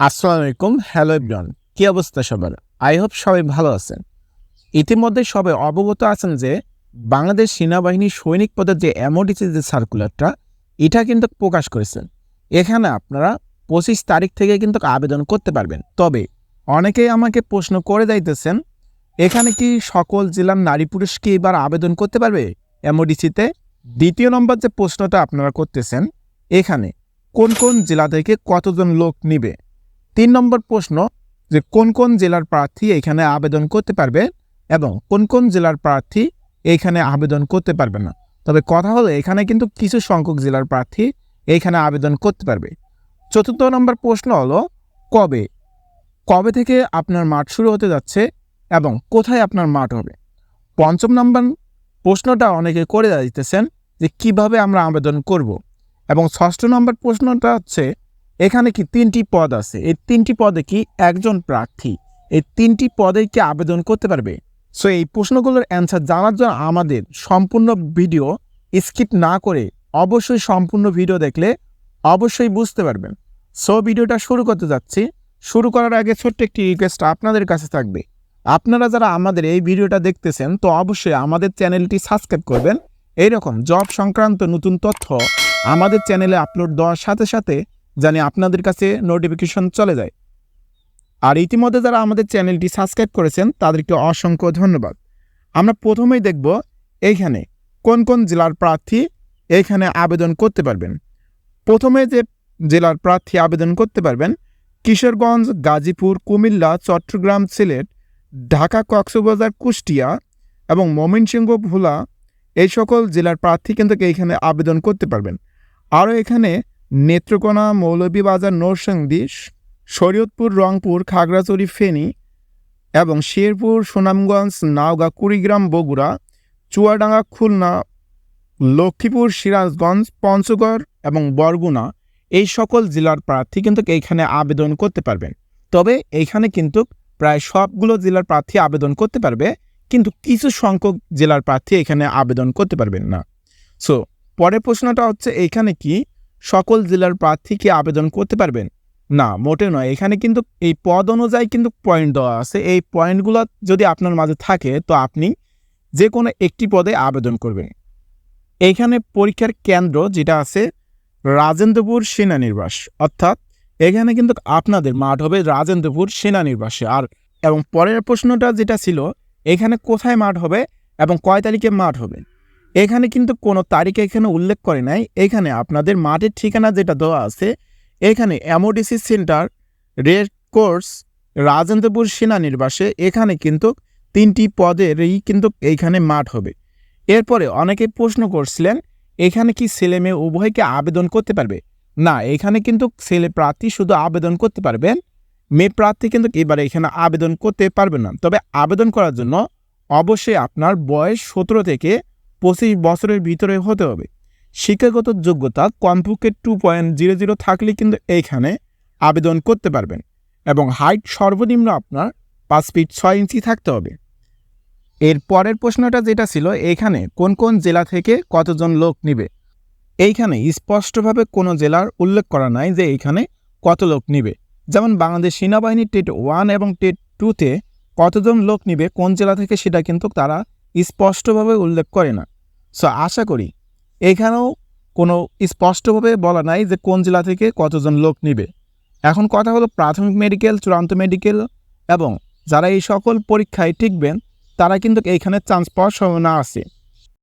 আসসালামু আলাইকুম, hello everyone. কি অবস্থা সবার? আই হোপ সবাই ভালো আছেন। ইতিমধ্যে সবাই অবগত আছেন যে বাংলাদেশ সেনাবাহিনী সৈনিক পদের যে এমওডিসি যে সার্কুলারটা এটা কিন্তু প্রকাশ করেছেন এখানে আপনারা পঁচিশ তারিখ থেকে কিন্তু আবেদন করতে পারবেন। তবে অনেকেই আমাকে প্রশ্ন করে যাইতেছেন, এখানে কি সকল জেলার নারী পুরুষ কি এবার আবেদন করতে পারবে এমওডিসিতে দ্বিতীয় নম্বর যে প্রশ্নটা আপনারা করতেছেন, এখানে কোন কোন জেলা থেকে কতজন লোক নিবে? তিন নম্বর প্রশ্ন যে কোন কোন জেলার প্রার্থী এখানে আবেদন করতে পারবে এবং কোন কোন জেলার প্রার্থী এইখানে আবেদন করতে পারবে না? তবে কথা হলো, এখানে কিন্তু কিছু সংখ্যক জেলার প্রার্থী এইখানে আবেদন করতে পারবে। চতুর্থ নম্বর প্রশ্ন হলো, কবে? কবে থেকে আপনার মাঠ শুরু হতে যাচ্ছে এবং কোথায় আপনার মাঠ হবে? পঞ্চম নম্বর প্রশ্নটা অনেকে করে দিতেছেন যে কীভাবে আমরা আবেদন করব? এবং ষষ্ঠ নম্বর প্রশ্নটা হচ্ছে এখানে কি তিনটি পদ আছে? এই তিনটি পদে কি একজন প্রার্থী? এই তিনটি পদে কি আবেদন করতে পারবে? সো এই প্রশ্নগুলোর অ্যান্সার জানার জন্য আমাদের সম্পূর্ণ ভিডিও স্কিপ না করে অবশ্যই সম্পূর্ণ ভিডিও দেখলে অবশ্যই বুঝতে পারবেন। সো ভিডিওটা শুরু করতে যাচ্ছি। শুরু করার আগে ছোট্ট একটি রিকোয়েস্ট আপনাদের কাছে থাকবে। আপনারা যারা আমাদের এই ভিডিওটা দেখতেছেন, তো অবশ্যই আমাদের চ্যানেলটি সাবস্ক্রাইব করবেন। এইরকম জব সংক্রান্ত নতুন তথ্য আমাদের চ্যানেলে আপলোড দেওয়ার সাথে সাথে জানি আপনাদের কাছে নোটিফিকেশন চলে যায়। আর ইতিমধ্যে যারা আমাদের চ্যানেলটি সাবস্ক্রাইব করেছেন, তাদেরকে অসংখ্য ধন্যবাদ। আমরা প্রথমেই দেখব এইখানে কোন কোন জেলার প্রার্থী এইখানে আবেদন করতে পারবেন। প্রথমে যে জেলার প্রার্থী আবেদন করতে পারবেন, কিশোরগঞ্জ, গাজীপুর, কুমিল্লা, চট্টগ্রাম, সিলেট, ঢাকা, কক্সবাজার, কুষ্টিয়া এবং ময়মনসিংহ, ভোলা এই সকল জেলার প্রার্থী কিন্তু এইখানে আবেদন করতে পারবেন। আরও এখানে নেত্রকোনা মৌলভীবাজার নরসিংদী শরীয়তপুর, রংপুর, খাগড়াছড়ি, ফেনী এবং শেরপুর, সুনামগঞ্জ, নাওগাঁ, কুড়িগ্রাম, বগুড়া, চুয়াডাঙ্গা, খুলনা, লক্ষ্মীপুর, সিরাজগঞ্জ, পঞ্চগড় এবং বরগুনা এই সকল জেলার প্রার্থী কিন্তু এইখানে আবেদন করতে পারবেন। তবে এইখানে কিন্তু প্রায় সবগুলো জেলার প্রার্থী আবেদন করতে পারবে, কিন্তু কিছু সংখ্যক জেলার প্রার্থী এখানে আবেদন করতে পারবেন না। সো পরের প্রশ্নটা হচ্ছে এইখানে কি সকল জেলার প্রার্থী কি আবেদন করতে পারবেন। না মোটে নয়। এখানে কিন্তু এই পদ অনুযায়ী কিন্তু পয়েন্ট দেওয়া আছে। এই পয়েন্টগুলো যদি আপনার মাঝে থাকে, তো আপনি যে কোনো একটি পদে আবেদন করবেন। এখানে পরীক্ষার কেন্দ্র যেটা আছে, রাজেন্দ্রপুর সেনানির্বাস অর্থাৎ এখানে কিন্তু আপনাদের মাঠ হবে রাজেন্দ্রপুর সেনানির্বাসে আর, এবং পরের প্রশ্নটা যেটা ছিল, এখানে কোথায় মাঠ হবে এবং কয় তারিখে মাঠ হবে? এখানে কিন্তু কোনো তারিখ এখানে উল্লেখ করে নাই। এখানে আপনাদের মাঠের ঠিকানা যেটা দেওয়া আছে, এখানে MODC centre red course Rajendrapur সেনানির্বাসে এখানে কিন্তু তিনটি পদেরই কিন্তু এইখানে মাঠ হবে। এরপরে অনেকে প্রশ্ন করছিলেন, এখানে কি ছেলে মেয়ে উভয়কে আবেদন করতে পারবে? না, এখানে কিন্তু ছেলে প্রার্থী শুধু আবেদন করতে পারবেন, মেয়ে প্রার্থী কিন্তু এবারে এখানে আবেদন করতে পারবে না। তবে আবেদন করার জন্য অবশ্যই আপনার বয়স সতেরো থেকে পঁচিশ বছরের ভিতরে হতে হবে। শিক্ষাগত যোগ্যতা কমপক্ষে টু পয়েন্ট জিরো জিরো থাকলে কিন্তু এইখানে আবেদন করতে পারবেন এবং হাইট সর্বনিম্ন আপনার পাঁচ ফিট ছয় ইঞ্চি থাকতে হবে। এর পরের প্রশ্নটা যেটা ছিল, এখানে কোন কোন জেলা থেকে কতজন লোক নিবে? এইখানে স্পষ্টভাবে কোনো জেলার উল্লেখ করা নাই যে এইখানে কত লোক নিবে। যেমন বাংলাদেশ সেনাবাহিনী টেট ওয়ান এবং টেট টুতে কতজন লোক নিবে, কোন জেলা থেকে সেটা কিন্তু তারা স্পষ্টভাবে উল্লেখ করে না। সো আশা করি এখানেও কোনো স্পষ্টভাবে বলা নাই যে কোন জেলা থেকে কতজন লোক নিবে। এখন কথা হলো প্রাথমিক মেডিকেল, চূড়ান্ত মেডিকেল এবং যারা এই সকল পরীক্ষায় টিকবেন, তারা কিন্তু এইখানে চান্স পাওয়ার সম্ভাবনা আছে।